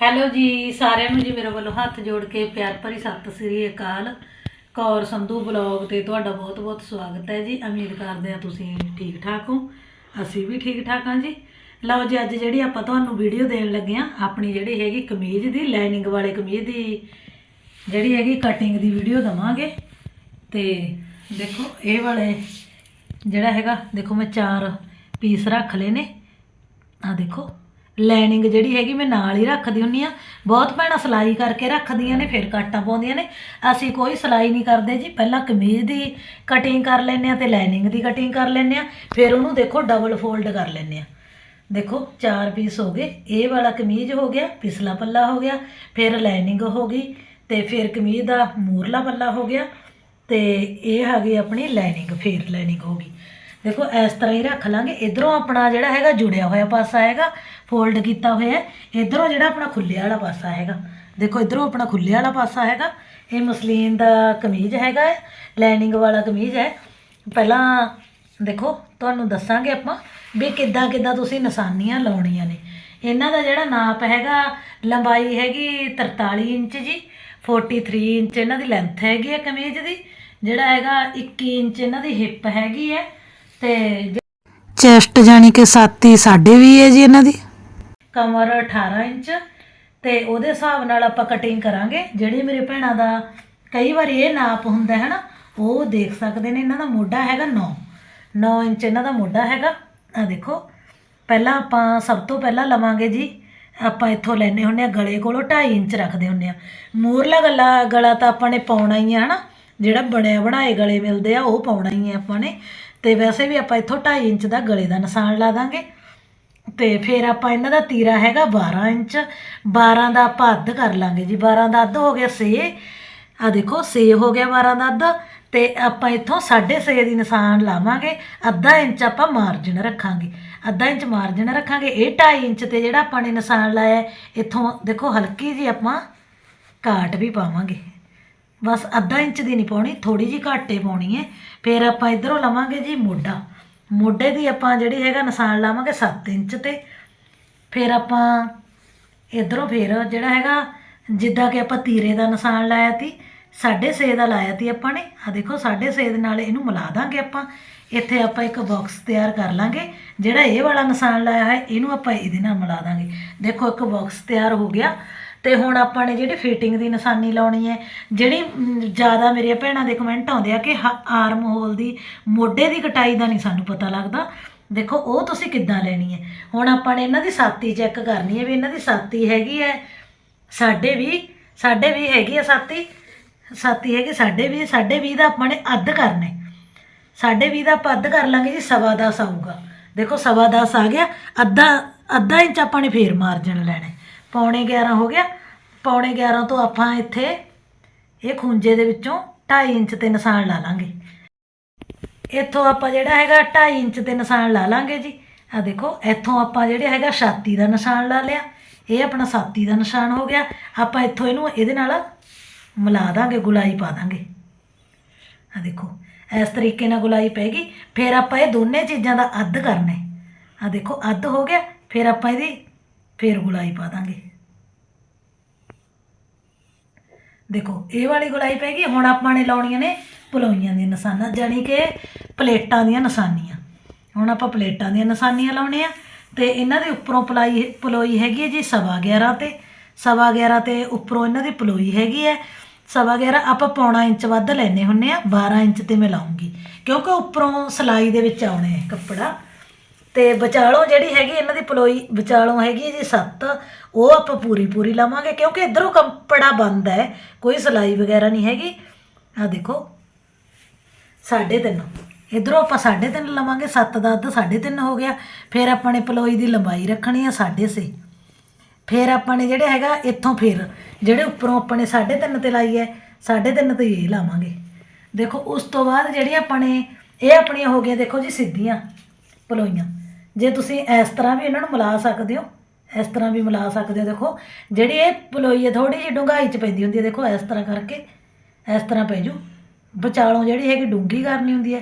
Hello ਜੀ, ਸਾਰਿਆਂ ਨੂੰ ਜੀ ਮੇਰੇ ਵੱਲੋਂ ਹੱਥ ਜੋੜ ਕੇ ਪਿਆਰ ਭਰੀ ਸਤਿ ਸ੍ਰੀ ਅਕਾਲ। ਕੌਰ ਸੰਧੂ ਬਲੌਗ ਤੇ ਤੁਹਾਡਾ ਬਹੁਤ-ਬਹੁਤ ਸਵਾਗਤ ਹੈ ਜੀ। ਉਮੀਦ ਕਰਦੇ ਆ ਤੁਸੀਂ ਠੀਕ ਠਾਕ ਹੋ। ਅਸੀਂ ਵੀ ਠੀਕ ਠਾਕ ਹਾਂ ਜੀ। ਲਓ ਜੀ, ਅੱਜ ਜਿਹੜੀ ਆਪਾਂ ਤੁਹਾਨੂੰ ਵੀਡੀਓ ਦੇਣ ਲੱਗੇ ਆ ਆਪਣੀ ਜਿਹੜੀ ਹੈਗੀ ਕਮੀਜ਼ ਦੀ, ਲਾਈਨਿੰਗ ਵਾਲੇ ਕਮੀਜ਼ ਦੀ, ਜਿਹੜੀ ਹੈਗੀ ਕਟਿੰਗ ਦੀ ਵੀਡੀਓ ਦਵਾਂਗੇ। ਤੇ ਦੇਖੋ, ਇਹ ਵਾਲੇ ਜਿਹੜਾ ਹੈਗਾ, ਦੇਖੋ ਮੈਂ ਚਾਰ ਪੀਸ ਰੱਖ ਲਏ ਨੇ। ਆ ਦੇਖੋ ਲਾਈਨਿੰਗ ਜਿਹੜੀ ਹੈਗੀ ਮੈਂ ਨਾਲ ਹੀ ਰੱਖਦੀ ਹੁੰਨੀ ਆ। ਬਹੁਤ ਭੈਣਾਂ ਸਿਲਾਈ ਕਰਕੇ ਰੱਖਦੀਆਂ ਨੇ, ਫਿਰ ਕਾਟਾਂ ਪਾਉਂਦੀਆਂ ਨੇ। ਅਸੀਂ ਕੋਈ ਸਿਲਾਈ ਨਹੀਂ ਕਰਦੇ ਜੀ, ਪਹਿਲਾਂ ਕਮੀਜ਼ ਦੀ ਕਟਿੰਗ ਕਰ ਲੈਂਦੇ ਆ ਤੇ ਲਾਈਨਿੰਗ ਦੀ ਕਟਿੰਗ ਕਰ ਲੈਂਦੇ ਆ। ਫਿਰ ਉਹਨੂੰ ਦੇਖੋ ਡਬਲ ਫੋਲਡ ਕਰ ਲੈਂਦੇ ਆ। ਦੇਖੋ, ਚਾਰ ਪੀਸ ਹੋ ਗਏ। ਇਹ ਵਾਲਾ ਕਮੀਜ਼ ਹੋ ਗਿਆ ਪਿਛਲਾ ਪੱਲਾ ਹੋ ਗਿਆ, ਫਿਰ ਲਾਈਨਿੰਗ ਹੋ ਗਈ ਤੇ ਫਿਰ ਕਮੀਜ਼ ਦਾ ਮੂਰਲਾ ਪੱਲਾ ਹੋ ਗਿਆ ਤੇ ਇਹ ਹੈਗੀ ਆਪਣੀ ਲਾਈਨਿੰਗ ਫਿਰ ਲਾਈਨਿੰਗ ਹੋ ਗਈ। ਦੇਖੋ, ਇਸ ਤਰ੍ਹਾਂ ਹੀ ਰੱਖ ਲਾਂਗੇ। ਇਧਰੋਂ ਆਪਣਾ ਜਿਹੜਾ ਹੈਗਾ, ਜੁੜਿਆ ਹੋਇਆ ਪਾਸਾ ਹੈਗਾ ਫੋਲਡ ਕੀਤਾ ਹੋਇਆ ਹੈ। ਇਧਰੋਂ ਜਿਹੜਾ ਆਪਣਾ ਖੁੱਲਿਆ ਵਾਲਾ ਪਾਸਾ ਹੈਗਾ। ਦੇਖੋ, ਇਧਰੋਂ ਆਪਣਾ ਖੁੱਲਿਆ ਵਾਲਾ ਪਾਸਾ ਹੈਗਾ। ਇਹ ਮਸਲੀਨ ਦਾ ਕਮੀਜ਼ ਹੈਗਾ ਹੈ ਲਾਈਨਿੰਗ ਵਾਲਾ ਕਮੀਜ਼ ਹੈ। ਪਹਿਲਾਂ ਦੇਖੋ, ਤੁਹਾਨੂੰ ਦੱਸਾਂਗੇ ਆਪਾਂ ਵੀ ਕਿੱਦਾਂ ਕਿੱਦਾਂ ਤੁਸੀਂ ਨਿਸ਼ਾਨੀਆਂ ਲਾਉਣੀਆਂ ਨੇ। ਇਹਨਾਂ ਦਾ ਜਿਹੜਾ ਨਾਪ ਹੈਗਾ, ਲੰਬਾਈ ਹੈਗੀ 43 ਇੰਚ ਜੀ 43 ਇੰਚ ਇਹਨਾਂ ਦੀ ਲੈਂਥ ਹੈਗੀ ਹੈ ਕਮੀਜ਼ ਦੀ। ਜਿਹੜਾ ਹੈਗਾ 21 ਇੰਚ ਇਹਨਾਂ ਦੀ ਹਿੱਪ ਹੈਗੀ ਹੈ। ਤੇ ਚੈਸਟ ਜਾਨੀ ਕਿ 7 ਸਾਢੇ ਵੀ ਹੈ ਜੀ ਇਹਨਾਂ ਦੀ। ਕਮਰ 18 ਇੰਚ ਤੇ ਉਹਦੇ ਹਿਸਾਬ ਨਾਲ ਆਪਾਂ ਕਟਿੰਗ ਕਰਾਂਗੇ। ਜਿਹੜੀ ਮੇਰੇ ਭੈਣਾਂ ਦਾ ਕਈ ਵਾਰੀ ਇਹ ਨਾਪ ਹੁੰਦਾ ਹੈ ਨਾ ਉਹ ਦੇਖ ਸਕਦੇ ਨੇ ਇਹਨਾਂ ਦਾ ਮੋਢਾ ਹੈਗਾ 9 9 ਇੰਚ ਇਹਨਾਂ ਦਾ ਮੋਢਾ ਹੈਗਾ। ਆ ਦੇਖੋ ਪਹਿਲਾਂ ਆਪਾਂ ਸਭ ਤੋਂ ਪਹਿਲਾਂ ਲਵਾਂਗੇ ਜੀ ਆਪਾਂ ਇੱਥੋਂ ਲੈਨੇ ਹੁੰਨੇ ਆ ਗਲੇ ਕੋਲੋਂ 2.5 ਇੰਚ ਰੱਖਦੇ ਹੁੰਨੇ ਆ ਮੂਰਲਾ ਗਲਾ ਗਲਾ ਤਾਂ ਆਪਾਂ ਨੇ ਪਾਉਣਾ ਹੀ ਆ ਹਨਾ? ਜਿਹੜਾ ਬਣਿਆ ਬਣਾਏ ਗਲੇ ਮਿਲਦੇ ਆ ਉਹ ਪਾਉਣਾ ਹੀ ਆ ਆਪਾਂ ਨੇ। ਤੇ ਵੈਸੇ ਵੀ ਆਪਾਂ ਇੱਥੋਂ 2.5 ਇੰਚ ਦਾ ਗਲੇ ਦਾ ਨਿਸ਼ਾਨ ਲਾ ਦਾਂਗੇ। ਤੇ ਫਿਰ ਆਪਾਂ ਇਹਨਾਂ ਦਾ ਤੀਰਾ ਹੈਗਾ 12 ਇੰਚ। 12 ਦਾ ਆਪਾਂ ਅੱਧ ਕਰ ਲਾਂਗੇ ਜੀ। 12 ਦਾ ਅੱਧ ਹੋ ਗਿਆ 6 ਆ ਦੇਖੋ 6 ਹੋ ਗਿਆ 12 ਦਾ ਅੱਧ। ਤੇ ਆਪਾਂ ਇੱਥੋਂ 6.5 ਦੀ ਨਿਸ਼ਾਨ ਲਾਵਾਂਗੇ। ਅੱਧਾ ਇੰਚ ਆਪਾਂ ਮਾਰਜਨ ਰੱਖਾਂਗੇ। ਅੱਧਾ ਇੰਚ ਮਾਰਜਨ ਰੱਖਾਂਗੇ। ਇਹ 2.5 ਇੰਚ ਤੇ ਜਿਹੜਾ ਆਪਾਂ ਨੇ ਨਿਸ਼ਾਨ ਲਾਇਆ, ਇੱਥੋਂ ਦੇਖੋ ਹਲਕੀ ਜੀ ਆਪਾਂ ਕਾਟ ਵੀ ਪਾਵਾਂਗੇ। ਬਸ ਅੱਧਾ ਇੰਚ ਦੀ ਨਹੀਂ ਪਾਉਣੀ ਥੋੜੀ ਜੀ ਹੀ ਪਾਉਣੀ ਹੈ। ਫਿਰ ਆਪਾਂ ਇਧਰੋਂ ਲਵਾਂਗੇ ਜੀ ਮੋਢਾ। ਮੋਢੇ ਦੀ ਆਪਾਂ ਜਿਹੜੀ ਹੈਗਾ ਨਿਸ਼ਾਨ ਲਾਵਾਂਗੇ 7 ਇੰਚ ਤੇ। ਫਿਰ ਆਪਾਂ ਇਧਰੋਂ ਫਿਰ ਜਿਹੜਾ ਹੈਗਾ, ਜਿੱਦਾਂ ਕਿ ਆਪਾਂ ਤੀਰੇ ਦਾ ਨਿਸ਼ਾਨ ਲਾਇਆ ਤੀ 6.5 ਦਾ ਲਾਇਆ ਤੀ ਆਪਾਂ ਨੇ। ਆ ਦੇਖੋ 6.5 ਦੇ ਨਾਲ ਇਹਨੂੰ ਮਿਲਾ ਦਾਂਗੇ ਆਪਾਂ। ਇੱਥੇ ਆਪਾਂ ਇੱਕ ਬਾਕਸ ਤਿਆਰ ਕਰ ਲਾਂਗੇ। ਜਿਹੜਾ ਇਹ ਵਾਲਾ ਨਿਸ਼ਾਨ ਲਾਇਆ ਹੈ, ਇਹਨੂੰ ਆਪਾਂ ਇਹਦੇ ਨਾਲ ਮਿਲਾ ਦਾਂਗੇ। ਦੇਖੋ, ਇੱਕ ਬਾਕਸ ਤਿਆਰ ਹੋ ਗਿਆ। ਤੇ ਹੁਣ ਆਪਾਂ ਨੇ ਜਿਹੜੀ ਫਿਟਿੰਗ ਦੀ ਨਿਸ਼ਾਨੀ ਲਾਉਣੀ ਹੈ, ਜਿਹੜੀ ਜ਼ਿਆਦਾ ਮੇਰੀਆਂ ਭੈਣਾਂ ਦੇ ਕਮੈਂਟ ਆਉਂਦੇ ਆ ਕਿ ਆਰਮ ਹੋਲ ਦੀ ਮੋਢੇ ਦੀ ਕਟਾਈ ਦਾ ਨਹੀਂ ਸਾਨੂੰ ਪਤਾ ਲੱਗਦਾ। ਦੇਖੋ, ਉਹ ਤੁਸੀਂ ਕਿੱਦਾਂ ਲੈਣੀ ਹੈ? ਹੁਣ ਆਪਾਂ ਨੇ ਇਹਨਾਂ ਦੀ ਸਾਤੀ ਚੈੱਕ ਕਰਨੀ ਹੈ ਵੀ ਇਹਨਾਂ ਦੀ ਸਾਤੀ ਹੈਗੀ ਹੈ ਸਾਡੇ ਵੀ ਸਾਡੇ ਵੀ ਹੈਗੀ ਹੈ ਸਾਤੀ ਸਾਤੀ ਹੈਗੀ ਸਾਡੇ ਵੀ ਸਾਡੇ ਵੀ ਦਾ ਆਪਾਂ ਨੇ ਅੱਧ ਕਰਨਾ ਹੈ। ਸਾਡੇ ਵੀ ਦਾ ਆਪਾਂ ਅੱਧ ਕਰ ਲਾਂਗੇ ਜੀ, ਸਵਾ ਦਸ ਆਊਗਾ। ਦੇਖੋ, ਸਵਾ ਦਸ ਆ ਗਿਆ, ਅੱਧਾ ਅੱਧਾ ਇੰਚ ਆਪਾਂ ਨੇ ਫੇਰ ਮਾਰਜਨ ਲੈਣਾ ਪੌਣੇ 11 ਹੋ ਗਿਆ। ਪੌਣੇ 11 ਤੋਂ ਆਪਾਂ ਇੱਥੇ ਇਹ ਖੁੰਝੇ ਦੇ ਵਿੱਚੋਂ 2.5 ਇੰਚ ਤੇ ਨਿਸ਼ਾਨ ਲਾ ਲਾਂਗੇ। ਇੱਥੋਂ ਆਪਾਂ ਜਿਹੜਾ ਹੈਗਾ 2.5 ਇੰਚ ਤੇ ਨਿਸ਼ਾਨ ਲਾ ਲਾਂਗੇ ਜੀ। ਆ ਦੇਖੋ, ਇੱਥੋਂ ਆਪਾਂ ਜਿਹੜਾ ਹੈਗਾ ਛਾਤੀ ਦਾ ਨਿਸ਼ਾਨ ਲਾ ਲਿਆ। ਇਹ ਆਪਣਾ ਛਾਤੀ ਦਾ ਨਿਸ਼ਾਨ ਹੋ ਗਿਆ। ਆਪਾਂ ਇੱਥੋਂ ਇਹਨੂੰ ਇਹਦੇ ਨਾਲ ਮਿਲਾ ਦਾਂਗੇ, ਗੁਲਾਈ ਪਾ ਦਾਂਗੇ। ਆ ਦੇਖੋ, ਇਸ ਤਰੀਕੇ ਨਾਲ ਗੁਲਾਈ ਪੈਗੀ ਫਿਰ ਆਪਾਂ ਇਹ ਦੋਨੇ ਚੀਜ਼ਾਂ ਦਾ ਅੱਧ ਕਰਨਾ ਹੈ। ਆ ਦੇਖੋ, ਅੱਧ ਹੋ ਗਿਆ। ਫਿਰ ਆਪਾਂ ਇਹਦੀ ਫਿਰ ਗੁਲਾਈ ਪਾ ਦਾਂਗੇ। ਦੇਖੋ, ਇਹ ਵਾਲੀ ਗੁਲਾਈ ਪੈ ਗਈ, ਹੁਣ ਆਪਾਂ ਨੇ ਲਾਉਣੀਆਂ ਨੇ ਪਲੋਈਆਂ ਦੀਆਂ ਨਿਸ਼ਾਨਾਂ ਜਾਨੀ ਕਿ ਪਲੇਟਾਂ ਦੀਆਂ ਨਿਸ਼ਾਨੀਆਂ। ਹੁਣ ਆਪਾਂ ਪਲੇਟਾਂ ਦੀਆਂ ਨਿਸ਼ਾਨੀਆਂ ਲਾਉਣੇ ਆ, ਤੇ ਇਹਨਾਂ ਦੇ ਉੱਪਰੋਂ ਪਲਾਈ ਪਲੋਈ ਹੈਗੀ ਹੈ ਜੀ ਸਵਾ 11 ਤੇ। ਸਵਾ 11 ਤੇ ਉੱਪਰੋਂ ਇਹਨਾਂ ਦੀ ਪਲੋਈ ਹੈਗੀ ਹੈ। ਸਵਾ 11 ਆਪਾਂ ਪੌਣਾ ਇੰਚ ਵੱਧ ਲੈਨੇ ਹੁੰਨੇ ਆ 12 ਇੰਚ ਤੇ ਮੈਂ ਲਾਉਂਗੀ, ਕਿਉਂਕਿ ਉੱਪਰੋਂ ਸਲਾਈ ਦੇ ਵਿੱਚ ਆਉਣੇ ਕੱਪੜਾ। ਤੇ ਵਿਚਾਲੋਂ ਜਿਹੜੀ ਹੈਗੀ ਇਹਨਾਂ ਦੀ ਪਲੋਈ ਵਿਚਾਲੋਂ ਹੈਗੀ ਹੈ ਜੀ ਸੱਤ, ਉਹ ਆਪਾਂ ਪੂਰੀ ਪੂਰੀ ਲਾਵਾਂਗੇ ਕਿਉਂਕਿ ਇਧਰੋਂ ਕੱਪੜਾ ਬੰਦ ਹੈ, ਕੋਈ ਸਲਾਈ ਵਗੈਰਾ ਨਹੀਂ ਹੈਗੀ। ਆ ਦੇਖੋ, ਸਾਢੇ ਤਿੰਨ। ਇਧਰੋਂ ਆਪਾਂ ਸਾਢੇ ਤਿੰਨ ਲਵਾਂਗੇ 7 ਦਾ ਅੱਧ ਸਾਢੇ ਤਿੰਨ ਹੋ ਗਿਆ। ਫਿਰ ਆਪਾਂ ਨੇ ਪਲੋਈ ਦੀ ਲੰਬਾਈ ਰੱਖਣੀ ਆ ਸਾਢੇ ਛੇ। ਫਿਰ ਆਪਾਂ ਨੇ ਜਿਹੜਾ ਹੈਗਾ ਇੱਥੋਂ ਫਿਰ, ਜਿਹੜੇ ਉੱਪਰੋਂ ਆਪਾਂ ਨੇ ਸਾਢੇ ਤਿੰਨ ਤੇ ਲਾਈ ਹੈ, ਸਾਢੇ ਤਿੰਨ ਤੇ ਇਹ ਲਾਵਾਂਗੇ। ਦੇਖੋ, ਉਸ ਤੋਂ ਬਾਅਦ ਜਿਹੜੀ ਆਪਾਂ ਨੇ, ਇਹ ਆਪਣੀਆਂ ਹੋ ਗਈਆਂ ਦੇਖੋ ਜੀ ਸਿੱਧੀਆਂ, ਪਲੋਈਆਂ। ਜੇ ਤੁਸੀਂ ਇਸ ਤਰ੍ਹਾਂ ਵੀ ਇਹਨਾਂ ਨੂੰ ਮਿਲਾ ਸਕਦੇ ਹੋ, ਇਸ ਤਰ੍ਹਾਂ ਵੀ ਮਿਲਾ ਸਕਦੇ ਹੋ, ਦੇਖੋ, ਜਿਹੜੀ ਇਹ ਪਲੋਈ ਹੈ ਥੋੜੀ ਜਿਹੀ ਡੂੰਘਾਈ ਚ ਪੈਂਦੀ ਹੁੰਦੀ ਹੈ, ਦੇਖੋ, ਇਸ ਤਰ੍ਹਾਂ ਕਰਕੇ, ਇਸ ਤਰ੍ਹਾਂ ਪੈ ਜੂ। ਵਿਚਾਲੋਂ ਜਿਹੜੀ ਹੈਗੀ ਡੂੰਘੀ ਕਰਨੀ ਹੁੰਦੀ ਹੈ,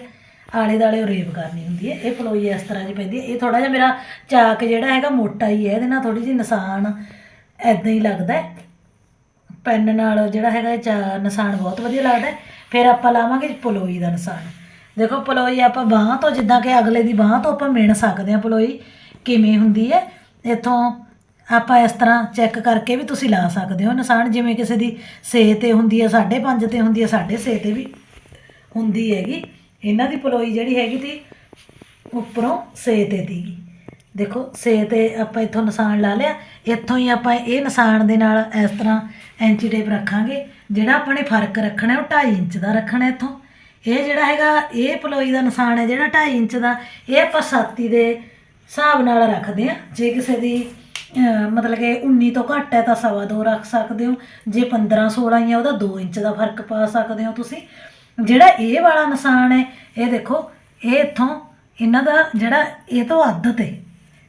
ਆਲੇ ਦਾਲੇ ਰੇਪ ਕਰਨੀ ਹੁੰਦੀ ਹੈ। ਇਹ ਪਲੋਈ ਇਸ ਤਰ੍ਹਾਂ ਦੀ ਪੈਂਦੀ ਹੈ। ਇਹ ਥੋੜਾ ਜਿਹਾ ਮੇਰਾ ਚਾਕ ਜਿਹੜਾ ਹੈਗਾ, ਮੋਟਾ ਹੀ ਹੈ, ਇਹਦੇ ਨਾਲ ਥੋੜੀ ਜਿਹੀ ਨਿਸ਼ਾਨ ਐਦਾਂ ਹੀ ਲੱਗਦਾ ਪੈਨ ਨਾਲ ਜਿਹੜਾ ਹੈਗਾ, ਇਹ ਚਾ- ਨਿਸ਼ਾਨ ਬਹੁਤ ਵਧੀਆ ਲੱਗਦਾ ਫਿਰ ਆਪਾਂ ਲਾਵਾਂਗੇ ਪਲੋਈ ਦਾ ਨਿਸ਼ਾਨ। ਦੇਖੋ ਪਲੋਈ ਆਪਾਂ ਬਾਹਾਂ ਤੋਂ, ਜਿੱਦਾਂ ਕਿ ਅਗਲੇ ਦੀ ਬਾਹਾਂ ਤੋਂ ਆਪਾਂ ਮਿਣ ਸਕਦੇ ਹਾਂ ਪਲੋਈ, ਕਿਵੇਂ ਹੁੰਦੀ ਹੈ, ਇੱਥੋਂ ਆਪਾਂ ਇਸ ਤਰ੍ਹਾਂ ਚੈੱਕ ਕਰਕੇ ਵੀ ਤੁਸੀਂ ਲਾ ਸਕਦੇ ਹੋ ਨਿਸ਼ਾਨ ਜਿਵੇਂ ਕਿਸੇ ਦੀ ਸੇ ਤੇ ਹੁੰਦੀ ਹੈ 5.5 ਤੇ ਹੁੰਦੀ ਹੈ 6.5 ਤੇ ਵੀ ਹੁੰਦੀ ਹੈਗੀ, ਇਹਨਾਂ ਦੀ ਪਲੋਈ ਜਿਹੜੀ ਹੈਗੀ ਤੀ ਉੱਪਰੋਂ ਸੇ ਤੇ ਤੀਗੀ ਦੇਖੋ ਸੇ ਤੇ ਆਪਾਂ ਇੱਥੋਂ ਨਿਸ਼ਾਨ ਲਾ ਲਿਆ, ਇੱਥੋਂ ਹੀ ਆਪਾਂ ਇਹ ਨਿਸ਼ਾਨ ਦੇ ਨਾਲ ਇਸ ਤਰ੍ਹਾਂ ਐਂਚੀ ਟੇਪ ਰੱਖਾਂਗੇ, ਜਿਹੜਾ ਆਪਾਂ ਨੇ ਫ਼ਰਕ ਰੱਖਣਾ ਉਹ 2.5 ਇੰਚ ਦਾ ਰੱਖਣਾ ਇੱਥੋਂ। ਇਹ ਜਿਹੜਾ ਹੈਗਾ, ਇਹ ਪਲੋਈ ਦਾ ਨਿਸ਼ਾਨ ਹੈ ਜਿਹੜਾ 2.5 ਇੰਚ ਦਾ, ਇਹ ਆਪਾਂ ਸਾਤੀ ਦੇ ਹਿਸਾਬ ਨਾਲ ਰੱਖਦੇ ਆ ਜੇ ਕਿਸੇ ਦੀ ਮਤਲਬ ਕਿ 19 ਤੋਂ ਘੱਟ ਹੈ ਤਾਂ ਸਵਾ ਦੋ ਰੱਖ ਸਕਦੇ ਹੋ। ਜੇ 15 16 ਹੀ ਹੈ ਉਹਦਾ 2 ਇੰਚ ਦਾ ਫ਼ਰਕ ਪਾ ਸਕਦੇ ਹੋ ਤੁਸੀਂ। ਜਿਹੜਾ ਇਹ ਵਾਲਾ ਨਿਸ਼ਾਨ ਹੈ, ਇਹ ਦੇਖੋ, ਇਹ ਇੱਥੋਂ ਇਹਨਾਂ ਦਾ ਜਿਹੜਾ, ਇਹ ਤੋਂ ਅੱਧ ਤੇ,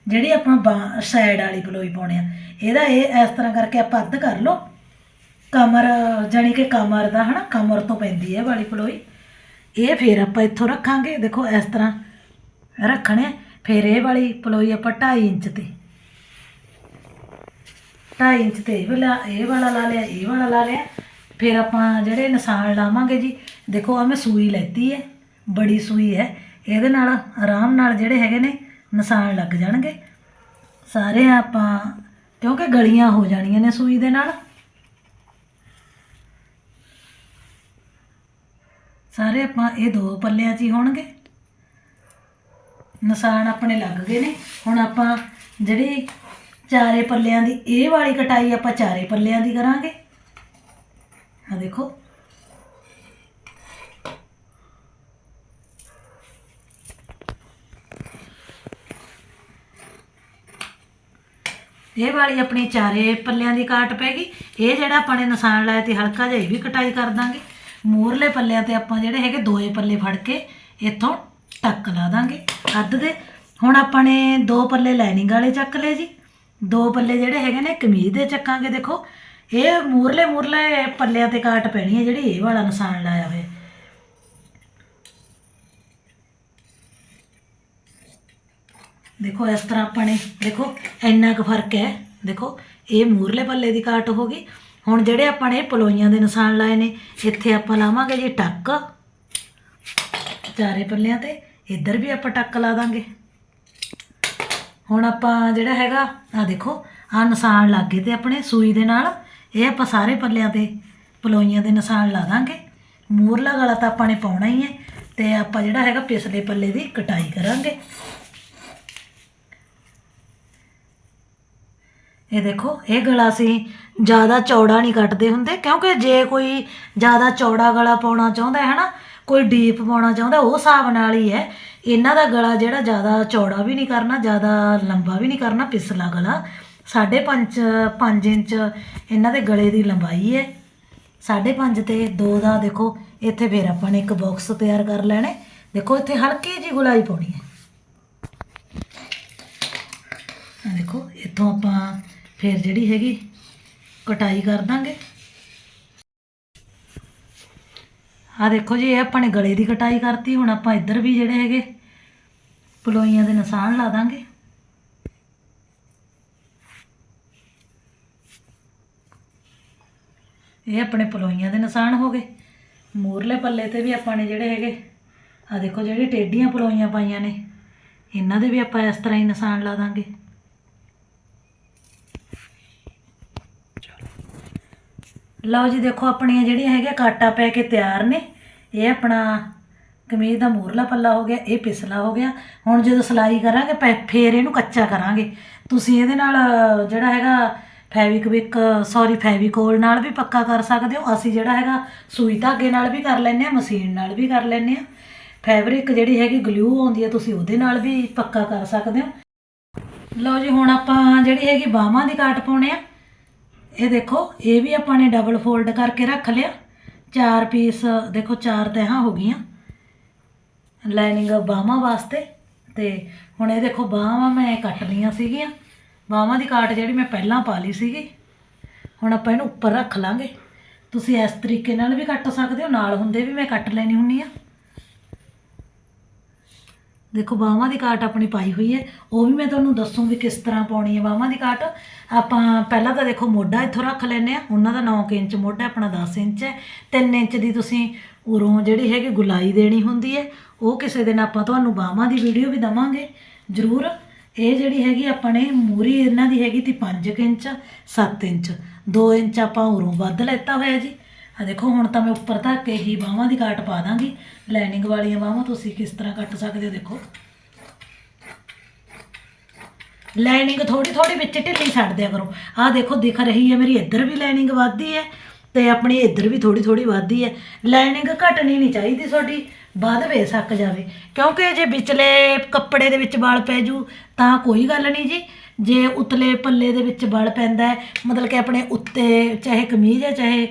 ਜਿਹੜੀ ਆਪਾਂ ਸਾਈਡ ਵਾਲੀ ਪਲੋਈ ਪਾਉਣੇ ਆ। ਇਹਦਾ ਇਹ ਇਸ ਤਰ੍ਹਾਂ ਕਰਕੇ ਆਪਾਂ ਅੱਧ ਕਰ ਲਓ। ਕਮਰ, ਜਾਣੀ ਕਿ ਕਮਰ ਦਾ ਹਨਾ, ਕਮਰ ਤੋਂ ਪੈਂਦੀ ਹੈ ਵਾਲੀ ਪਲੋਈ। ਇਹ ਫਿਰ ਆਪਾਂ ਇੱਥੋਂ ਰੱਖਾਂਗੇ, ਦੇਖੋ ਇਸ ਤਰ੍ਹਾਂ ਰੱਖਣੇ ਆ। ਫਿਰ ਇਹ ਵਾਲੀ ਪਲੋਈ ਆਪਾਂ 2.5 ਇੰਚ ਤੇ। 2.5 ਇੰਚ ਤੇ ਇਹ ਵਾਲਾ ਇਹ ਵਾਲਾ ਲਾ ਲਿਆ, ਇਹ ਵਾਲਾ ਲਾ ਲਿਆ। ਫਿਰ ਆਪਾਂ ਜਿਹੜੇ ਨਿਸ਼ਾਨ ਲਾਵਾਂਗੇ ਜੀ, ਦੇਖੋ ਆ ਮੈਂ ਸੂਈ ਲੈਤੀ ਹੈ, ਬੜੀ ਸੂਈ ਹੈ। ਇਹਦੇ ਨਾਲ, ਆਰਾਮ ਨਾਲ ਜਿਹੜੇ ਹੈਗੇ ਨੇ ਨਿਸ਼ਾਨ ਲੱਗ ਜਾਣਗੇ। ਸਾਰੇ ਆਪਾਂ, ਕਿਉਂਕਿ ਗਲੀਆਂ ਹੋ ਜਾਣੀਆਂ ਨੇ ਸੂਈ ਦੇ ਨਾਲ। ਸਾਰੇ ਆਪਾਂ ਇਹ ਦੋ ਪੱਲਿਆਂ 'ਚ ਹੀ ਹੋਣਗੇ। ਨਿਸ਼ਾਨ ਆਪਣੇ ਲੱਗ ਗਏ ਨੇ। ਹੁਣ ਆਪਾਂ ਜਿਹੜੀ ਚਾਰੇ ਪੱਲਿਆਂ ਦੀ, ਇਹ ਵਾਲੀ ਕਟਾਈ ਆਪਾਂ ਚਾਰੇ ਪੱਲਿਆਂ ਦੀ ਕਰਾਂਗੇ। ਆ ਦੇਖੋ। ਇਹ ਵਾਲੀ ਆਪਣੀ ਚਾਰੇ ਪੱਲਿਆਂ ਦੀ ਕਾਟ ਪੈ ਗਈ। ਇਹ ਜਿਹੜਾ ਆਪਾਂ ਨੇ ਨਿਸ਼ਾਨ ਲਾਇਆ ਤੇ ਹਲਕਾ ਜਿਹਾ ਇਹ ਵੀ ਕਟਾਈ ਕਰ ਦਾਂਗੇ। ਮੂਰਲੇ ਪੱਲਿਆਂ ਤੇ ਆਪਾਂ ਜਿਹੜੇ ਹੈਗੇ ਦੋਏ ਪੱਲੇ ਫੜ ਕੇ ਇੱਥੋਂ ਟੱਕ ਲਾ ਦਾਂਗੇ ਅੱਧ ਦੇ। ਹੁਣ ਆਪਾਂ ਨੇ ਦੋ ਪੱਲੇ ਲਾਈਨਿੰਗ ਵਾਲੇ ਚੱਕ ਲਏ ਜੀ। ਦੋ ਪੱਲੇ ਜਿਹੜੇ ਹੈਗੇ ਨੇ ਕਮੀਜ਼ ਦੇ ਚੱਕਾਂਗੇ ਦੇਖੋ। ਇਹ ਮੂਰਲੇ ਮੂਰਲੇ ਪੱਲਿਆਂ ਤੇ ਕਾਟ ਪੈਣੀ ਹੈ ਜਿਹੜੀ ਇਹ ਵਾਲਾ ਨਿਸ਼ਾਨ ਲਾਇਆ ਹੋਇਆ। ਦੇਖੋ ਇਸ ਤਰ੍ਹਾਂ ਆਪਾਂ ਨੇ ਦੇਖੋ ਇੰਨਾ ਕੁ ਫ਼ਰਕ ਹੈ। ਦੇਖੋ, ਇਹ ਮੂਰਲੇ ਪੱਲੇ ਦੀ ਕਾਟ ਹੋ ਗਈ। ਹੁਣ ਜਿਹੜੇ ਆਪਾਂ ਨੇ ਪਲੋਈਆਂ ਦੇ ਨਿਸ਼ਾਨ ਲਾਏ ਨੇ, ਇੱਥੇ ਆਪਾਂ ਲਾਵਾਂਗੇ ਜੀ ਟੱਕ। ਚਾਰੇ ਪੱਲਿਆਂ ਤੇ, ਇੱਧਰ ਵੀ ਆਪਾਂ ਟੱਕ ਲਾ ਦਾਂਗੇ। ਹੁਣ ਆਪਾਂ ਜਿਹੜਾ ਹੈਗਾ ਆ ਦੇਖੋ ਆ ਨਿਸ਼ਾਨ ਲੱਗ ਗਏ ਤੇ ਆਪਣੇ ਸੂਈ ਦੇ ਨਾਲ, ਇਹ ਆਪਾਂ ਸਾਰੇ ਪੱਲਿਆਂ ਤੇ ਪਲੋਈਆਂ ਦੇ ਨਿਸ਼ਾਨ ਲਾ ਦਾਂਗੇ। ਮੂਰਲਾ ਗਲਾ ਤਾਂ ਆਪਾਂ ਨੇ ਪਾਉਣਾ ਹੀ ਹੈ, ਤੇ ਆਪਾਂ ਜਿਹੜਾ ਹੈਗਾ ਪਿਛਲੇ ਪੱਲੇ ਦੀ ਕਟਾਈ ਕਰਾਂਗੇ। ਇਹ ਦੇਖੋ, ਇਹ ਗਲਾ ਅਸੀਂ ਜ਼ਿਆਦਾ ਚੌੜਾ ਨਹੀਂ ਕੱਟਦੇ ਹੁੰਦੇ, ਕਿਉਂਕਿ ਜੇ ਕੋਈ ਜ਼ਿਆਦਾ ਚੌੜਾ ਗਲਾ ਪਾਉਣਾ ਚਾਹੁੰਦਾ ਹੈ ਨਾ ਕੋਈ ਡੀਪ ਪਾਉਣਾ ਚਾਹੁੰਦਾ, ਉਹ ਹਿਸਾਬ ਨਾਲ ਹੀ ਹੈ। ਇਹਨਾਂ ਦਾ ਗਲਾ ਜਿਹੜਾ ਜ਼ਿਆਦਾ ਚੌੜਾ ਵੀ ਨਹੀਂ ਕਰਨਾ, ਜ਼ਿਆਦਾ ਲੰਬਾ ਵੀ ਨਹੀਂ ਕਰਨਾ, ਪਿਸਲਾ ਗਲਾ। 5.5 5 ਇੰਚ ਇਹਨਾਂ ਦੇ ਗਲੇ ਦੀ ਲੰਬਾਈ ਹੈ। 5.5 ਤੇ 2 ਦਾ ਦੇਖੋ, ਇੱਥੇ ਫਿਰ ਆਪਾਂ ਨੇ ਇੱਕ ਬਾਕਸ ਤਿਆਰ ਕਰ ਲੈਣੇ। ਦੇਖੋ, ਇੱਥੇ ਹਲਕੀ ਜੀ ਗੁਲਾਈ ਪਾਉਣੀ ਹੈ। ਦੇਖੋ, ਇੱਥੋਂ ਆਪਾਂ ਫਿਰ ਜਿਹੜੀ ਹੈਗੀ, ਕਟਾਈ ਕਰ ਦਾਂਗੇ। ਆ ਦੇਖੋ ਜੀ, ਇਹ ਆਪਾਂ ਨੇ ਗਲੇ ਦੀ ਕਟਾਈ ਕਰਤੀ, ਹੁਣ ਆਪਾਂ ਇੱਧਰ ਵੀ ਜਿਹੜੇ ਹੈਗੇ, ਪਲੋਈਆਂ ਦੇ ਨਿਸ਼ਾਨ ਲਾ ਦਾਂਗੇ। ਇਹ ਆਪਣੇ ਪਲੋਈਆਂ ਦੇ ਨਿਸ਼ਾਨ ਹੋ ਗਏ। ਮੂਰਲੇ ਪੱਲੇ ਤੇ ਵੀ ਆਪਾਂ ਨੇ ਜਿਹੜੇ ਹੈਗੇ ਆ ਦੇਖੋ ਜਿਹੜੇ ਟੇਡੀਆਂ ਪਲੋਈਆਂ ਪਾਈਆਂ ਨੇ, ਇਹਨਾਂ ਦੇ ਵੀ ਆਪਾਂ ਇਸ ਤਰ੍ਹਾਂ ਹੀ ਨਿਸ਼ਾਨ ਲਾ ਦਾਂਗੇ। ਲਓ ਜੀ ਦੇਖੋ ਆਪਣੀਆਂ ਜਿਹੜੀਆਂ ਹੈਗੀਆਂ ਕਾਟਾ ਪੈ ਕੇ ਤਿਆਰ ਨੇ, ਇਹ ਆਪਣਾ ਕਮੀਜ਼ ਦਾ ਮੂਰਲਾ ਪੱਲਾ ਹੋ ਗਿਆ, ਇਹ ਪਿਸਲਾ ਹੋ ਗਿਆ। ਹੁਣ ਜਦੋਂ ਸਿਲਾਈ ਕਰਾਂਗੇ, ਪੈ- ਫੇਰ ਇਹਨੂੰ ਕੱਚਾ ਕਰਾਂਗੇ। ਤੁਸੀਂ ਇਹਦੇ ਨਾਲ ਜਿਹੜਾ ਹੈਗਾ ਫੈਵਿਕਵਿਕ ਸੌਰੀ ਫੈਵਿਕੋਲ ਨਾਲ ਵੀ ਪੱਕਾ ਕਰ ਸਕਦੇ ਹੋ। ਅਸੀਂ ਜਿਹੜਾ ਹੈਗਾ ਸੂਈ ਧਾਗੇ ਨਾਲ ਵੀ ਕਰ ਲੈਂਦੇ ਆ ਮਸ਼ੀਨ ਨਾਲ ਵੀ ਕਰ ਲੈਂਦੇ ਆ ਫੈਬਰਿਕ ਜਿਹੜੀ ਹੈਗੀ ਗਲੂ ਆਉਂਦੀ ਹੈ, ਤੁਸੀਂ ਉਹਦੇ ਨਾਲ ਵੀ ਪੱਕਾ ਕਰ ਸਕਦੇ ਹੋ। ਲਓ ਜੀ, ਹੁਣ ਆਪਾਂ ਜਿਹੜੀ ਹੈਗੀ ਬਾਹਾਂ ਦੀ ਕਾਟ ਪਾਉਣੇ ਆ। ਇਹ ਦੇਖੋ, ਇਹ ਵੀ ਆਪਾਂ ਨੇ ਡਬਲ ਫੋਲਡ ਕਰਕੇ ਰੱਖ ਲਿਆ। ਚਾਰ ਪੀਸ ਦੇਖੋ, ਚਾਰ ਤਹਾਂ ਹੋ ਗਈਆਂ। ਲਾਈਨਿੰਗ ਬਾਹਾਂ ਵਾਸਤੇ। ਤੇ ਹੁਣ ਇਹ ਦੇਖੋ, ਬਾਹਾਂ ਮੈਂ ਕੱਟ ਲਈਆਂ ਸੀਗੀਆਂ। ਬਾਹਾਂ ਦੀ ਕਾਟ ਜਿਹੜੀ ਮੈਂ ਪਹਿਲਾਂ ਪਾ ਲਈ ਸੀਗੀ। ਹੁਣ ਆਪਾਂ ਇਹਨੂੰ ਉੱਪਰ ਰੱਖ ਲਾਂਗੇ। ਤੁਸੀਂ ਇਸ ਤਰੀਕੇ ਨਾਲ ਵੀ ਕੱਟ ਸਕਦੇ ਹੋ, ਨਾਲ ਹੁੰਦੇ ਵੀ ਮੈਂ ਕੱਟ ਲੈਣੀ ਹੁੰਨੀ ਆ। ਦੇਖੋ ਬਾਹਾਂ ਦੀ ਕਾਟ ਆਪਣੀ ਪਾਈ ਹੋਈ ਹੈ, ਉਹ ਵੀ ਮੈਂ ਤੁਹਾਨੂੰ ਦੱਸੂ ਵੀ ਕਿਸ ਤਰ੍ਹਾਂ ਪਾਉਣੀ ਹੈ ਬਾਹਾਂ ਦੀ ਕਾਟ ਆਪਾਂ ਪਹਿਲਾਂ ਤਾਂ ਦੇਖੋ ਮੋਢਾ ਇੱਥੋਂ ਰੱਖ ਲੈਨੇ ਆ ਉਹਨਾਂ ਦਾ 9 ਇੰਚ ਮੋਢਾ, ਆਪਣਾ 10 ਇੰਚ ਹੈ। 3 ਇੰਚ ਦੀ ਤੁਸੀਂ ਉਰੋਂ ਜਿਹੜੀ ਹੈਗੀ ਗੁਲਾਈ ਦੇਣੀ ਹੁੰਦੀ ਹੈ, ਉਹ ਕਿਸੇ ਦਿਨ ਆਪਾਂ ਤੁਹਾਨੂੰ ਬਾਹਾਂ ਦੀ ਵੀਡੀਓ ਵੀ ਦਵਾਂਗੇ। ਜ਼ਰੂਰ, ਇਹ ਜਿਹੜੀ ਹੈਗੀ ਆਪਾਂ ਨੇ ਮੂਰੀ ਇਹਨਾਂ ਦੀ ਹੈਗੀ ਤੀ 5 ਇੰਚ 7 ਇੰਚ। 2 ਇੰਚ ਆਪਾਂ ਉਰੋਂ ਵੱਧ ਲੈਤਾ ਹੋਇਆ ਜੀ। ਆ ਦੇਖੋ, ਹੁਣ ਤਾਂ ਮੈਂ ਉੱਪਰ ਤੱਕ ਹੀ ਬਾਹਾਂ ਦੀ ਕਾਟ ਪਾ ਦਾਂਗੀ। ਲਾਈਨਿੰਗ ਵਾਲੀਆਂ ਬਾਹਾਂ ਤੁਸੀਂ ਕਿਸ ਤਰ੍ਹਾਂ ਕੱਟ ਸਕਦੇ ਹੋ ਦੇਖੋ। ਲਾਈਨਿੰਗ ਥੋੜੀ ਥੋੜੀ ਵਿੱਚ ਢਿੱਲੀ ਛੱਡ ਦਿਆ ਕਰੋ। ਆਹ ਦੇਖੋ, ਦਿਖ ਰਹੀ ਹੈ, ਮੇਰੀ ਇੱਧਰ ਵੀ ਲਾਈਨਿੰਗ ਵੱਧਦੀ ਹੈ ਤੇ ਆਪਣੀ ਇੱਧਰ ਵੀ ਥੋੜੀ ਥੋੜੀ ਵੱਧਦੀ ਹੈ। ਲਾਈਨਿੰਗ ਘਟਣੀ ਨਹੀਂ ਚਾਹੀਦੀ ਤੁਹਾਡੀ ਵੱਧ ਵੇ ਸੱਕ ਜਾਵੇ। ਕਿਉਂਕਿ ਜੇ ਵਿਚਲੇ ਕੱਪੜੇ ਦੇ ਵਿੱਚ ਵਲ ਪੈ ਜੂ, ਤਾਂ ਕੋਈ ਗੱਲ ਨਹੀਂ ਜੀ। ਜੇ ਉਤਲੇ ਪੱਲੇ ਦੇ ਵਿੱਚ ਵਲ ਪੈਂਦਾ ਮਤਲਬ ਕਿ ਆਪਣੇ ਉੱਤੇ, ਚਾਹੇ ਕਮੀਜ਼ ਹੈ, ਚਾਹੇ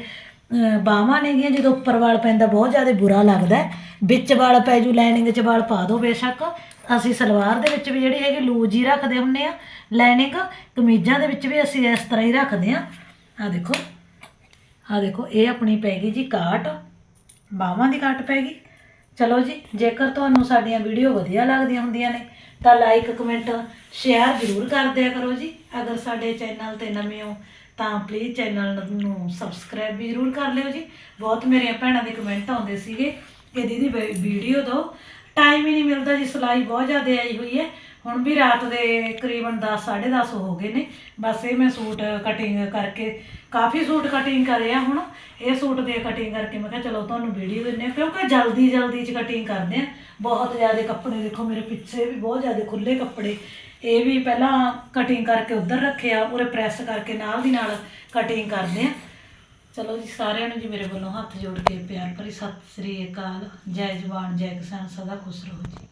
ਬਾਹਾਂ ਨੇਗੀਆਂ ਜਦੋਂ ਉੱਪਰ ਵਾਲ ਪੈਂਦਾ, ਬਹੁਤ ਜ਼ਿਆਦਾ ਬੁਰਾ ਲੱਗਦਾ ਵਿੱਚ ਵਾਲ ਪੈ ਜੂ, ਲਾਈਨਿੰਗ 'ਚ ਵਾਲ ਪਾ ਦਿਓ ਬੇਸ਼ੱਕ। ਅਸੀਂ ਸਲਵਾਰ ਦੇ ਵਿੱਚ ਵੀ ਜਿਹੜੀ ਹੈਗੀ ਲੂਜ ਹੀ ਰੱਖਦੇ ਹੁੰਨੇ ਆ, ਲਾਈਨਿੰਗ। ਕਮੀਜ਼ਾਂ ਦੇ ਵਿੱਚ ਵੀ ਅਸੀਂ ਇਸ ਤਰ੍ਹਾਂ ਹੀ ਰੱਖਦੇ ਆ। ਆ ਦੇਖੋ ਆ ਦੇਖੋ, ਇਹ ਆਪਣੀ ਪੈ ਗਈ ਜੀ ਕਾਟ। ਬਾਹਾਂ ਦੀ ਕਾਟ ਪੈ ਗਈ। ਚਲੋ ਜੀ, ਜੇਕਰ ਤੁਹਾਨੂੰ ਸਾਡੀਆਂ ਵੀਡੀਓ ਵਧੀਆ ਲੱਗਦੀਆਂ ਹੁੰਦੀਆਂ ਨੇ, ਤਾਂ ਲਾਈਕ ਕਮੈਂਟ ਸ਼ੇਅਰ ਜ਼ਰੂਰ ਕਰ ਦਿਆ ਕਰੋ ਜੀ। ਅਗਰ ਸਾਡੇ ਚੈਨਲ ਤੇ ਨਵੇਂ ਹੋ ਤਾਂ ਪਲੀਜ਼ ਚੈਨਲ ਨੂੰ ਸਬਸਕ੍ਰਾਈਬ ਵੀ ਜ਼ਰੂਰ ਕਰ ਲਿਓ ਜੀ। ਬਹੁਤ ਮੇਰੀਆਂ ਭੈਣਾਂ ਦੇ ਕਮੈਂਟ ਆਉਂਦੇ ਸੀਗੇ ਕਿ ਦੀਦੀ ਵੀਡੀਓ ਦਿਓ। ਟਾਈਮ ਹੀ ਨਹੀਂ ਮਿਲਦਾ ਜੀ, ਸਿਲਾਈ ਬਹੁਤ ਜ਼ਿਆਦਾ ਆਈ ਹੋਈ ਹੈ। ਹੁਣ ਵੀ ਰਾਤ ਦੇ ਕਰੀਬਨ 10 10:30 ਹੋ ਗਏ ਨੇ। ਬਸ ਇਹ ਮੈਂ ਸੂਟ ਕਟਿੰਗ ਕਰਕੇ, ਕਾਫੀ ਸੂਟ ਕਟਿੰਗ ਕਰਿਆ ਹੁਣ। ਇਹ ਸੂਟ ਦੇ ਕਟਿੰਗ ਕਰਕੇ ਮੈਂ ਕਿਹਾ ਚਲੋ ਤੁਹਾਨੂੰ ਵੀਡੀਓ ਦਿੰਨੇ ਆ ਕਿਉਂਕਿ ਜਲਦੀ ਜਲਦੀ ਚ ਕਟਿੰਗ ਕਰਦੇ ਆ। ਬਹੁਤ ਜ਼ਿਆਦਾ ਕੱਪੜੇ ਦੇਖੋ ਮੇਰੇ ਪਿੱਛੇ ਵੀ ਬਹੁਤ ਜ਼ਿਆਦਾ ਖੁੱਲੇ ਕੱਪੜੇ। ਇਹ ਵੀ ਪਹਿਲਾਂ ਕਟਿੰਗ ਕਰਕੇ ਉਧਰ ਰੱਖਿਆ, ਉਰੇ ਪ੍ਰੈਸ ਕਰਕੇ ਨਾਲ ਦੀ ਨਾਲ ਕਟਿੰਗ ਕਰਦੇ ਆ। ਚਲੋ ਜੀ, ਸਾਰਿਆਂ ਨੂੰ ਜੀ ਮੇਰੇ ਵੱਲੋਂ ਹੱਥ ਜੋੜ ਕੇ ਪਿਆਰ ਭਰੀ ਸਤਿ ਸ੍ਰੀ ਅਕਾਲ। ਜੈ ਜਵਾਨ, ਜੈ ਕਿਸਾਨ, ਸਦਾ ਖੁਸ਼ ਰਹੋ ਜੀ।